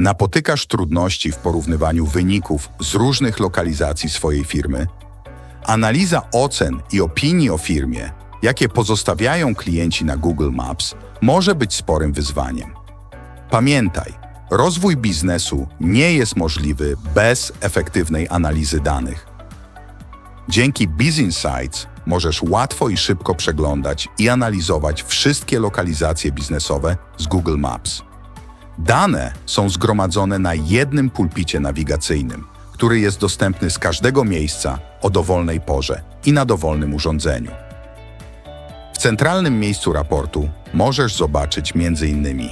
Napotykasz trudności w porównywaniu wyników z różnych lokalizacji swojej firmy? Analiza ocen i opinii o firmie, jakie pozostawiają klienci na Google Maps, może być sporym wyzwaniem. Pamiętaj, rozwój biznesu nie jest możliwy bez efektywnej analizy danych. Dzięki BizInsights możesz łatwo i szybko przeglądać i analizować wszystkie lokalizacje biznesowe z Google Maps. Dane są zgromadzone na jednym pulpicie nawigacyjnym, który jest dostępny z każdego miejsca o dowolnej porze i na dowolnym urządzeniu. W centralnym miejscu raportu możesz zobaczyć m.in.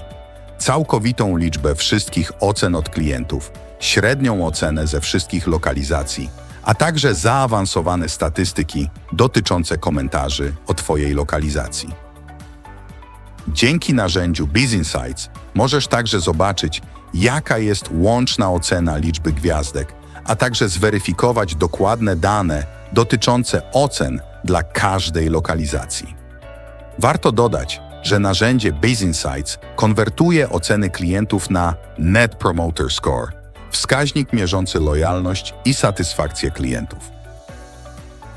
całkowitą liczbę wszystkich ocen od klientów, średnią ocenę ze wszystkich lokalizacji, a także zaawansowane statystyki dotyczące komentarzy o Twojej lokalizacji. Dzięki narzędziu BizInsights możesz także zobaczyć, jaka jest łączna ocena liczby gwiazdek, a także zweryfikować dokładne dane dotyczące ocen dla każdej lokalizacji. Warto dodać, że narzędzie BizInsights konwertuje oceny klientów na Net Promoter Score, wskaźnik mierzący lojalność i satysfakcję klientów.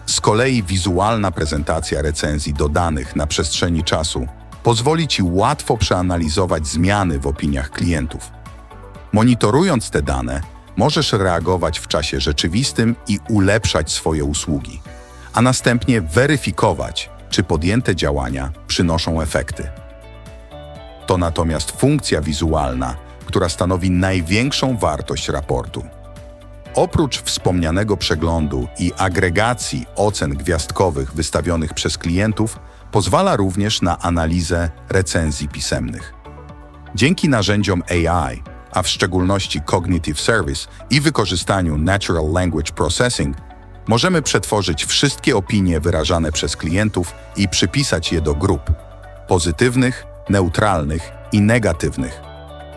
Z kolei wizualna prezentacja recenzji dodanych na przestrzeni czasu pozwoli Ci łatwo przeanalizować zmiany w opiniach klientów. Monitorując te dane, możesz reagować w czasie rzeczywistym i ulepszać swoje usługi, a następnie weryfikować, czy podjęte działania przynoszą efekty. To natomiast funkcja wizualna, która stanowi największą wartość raportu. Oprócz wspomnianego przeglądu i agregacji ocen gwiazdkowych wystawionych przez klientów, pozwala również na analizę recenzji pisemnych. Dzięki narzędziom AI, a w szczególności Cognitive Service i wykorzystaniu Natural Language Processing, możemy przetworzyć wszystkie opinie wyrażane przez klientów i przypisać je do grup pozytywnych, neutralnych i negatywnych.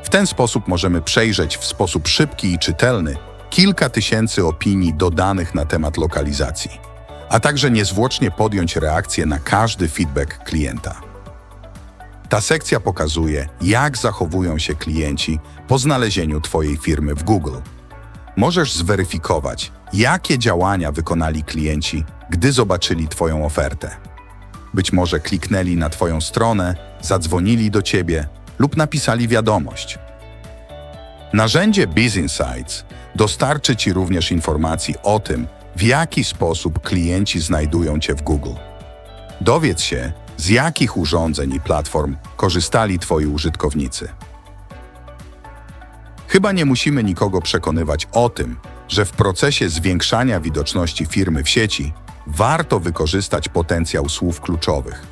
W ten sposób możemy przejrzeć w sposób szybki i czytelny kilka tysięcy opinii dodanych na temat lokalizacji, a także niezwłocznie podjąć reakcję na każdy feedback klienta. Ta sekcja pokazuje, jak zachowują się klienci po znalezieniu Twojej firmy w Google. Możesz zweryfikować, jakie działania wykonali klienci, gdy zobaczyli Twoją ofertę. Być może kliknęli na Twoją stronę, zadzwonili do Ciebie lub napisali wiadomość. Narzędzie BizInsights dostarczy Ci również informacji o tym, w jaki sposób klienci znajdują Cię w Google. Dowiedz się, z jakich urządzeń i platform korzystali Twoi użytkownicy. Chyba nie musimy nikogo przekonywać o tym, że w procesie zwiększania widoczności firmy w sieci warto wykorzystać potencjał słów kluczowych.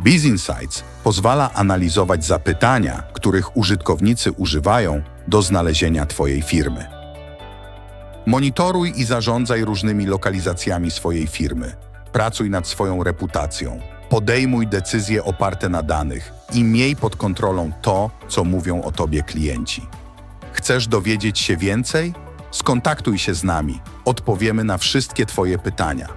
BizInsights pozwala analizować zapytania, których użytkownicy używają do znalezienia Twojej firmy. Monitoruj i zarządzaj różnymi lokalizacjami swojej firmy. Pracuj nad swoją reputacją. Podejmuj decyzje oparte na danych i miej pod kontrolą to, co mówią o Tobie klienci. Chcesz dowiedzieć się więcej? Skontaktuj się z nami. Odpowiemy na wszystkie Twoje pytania.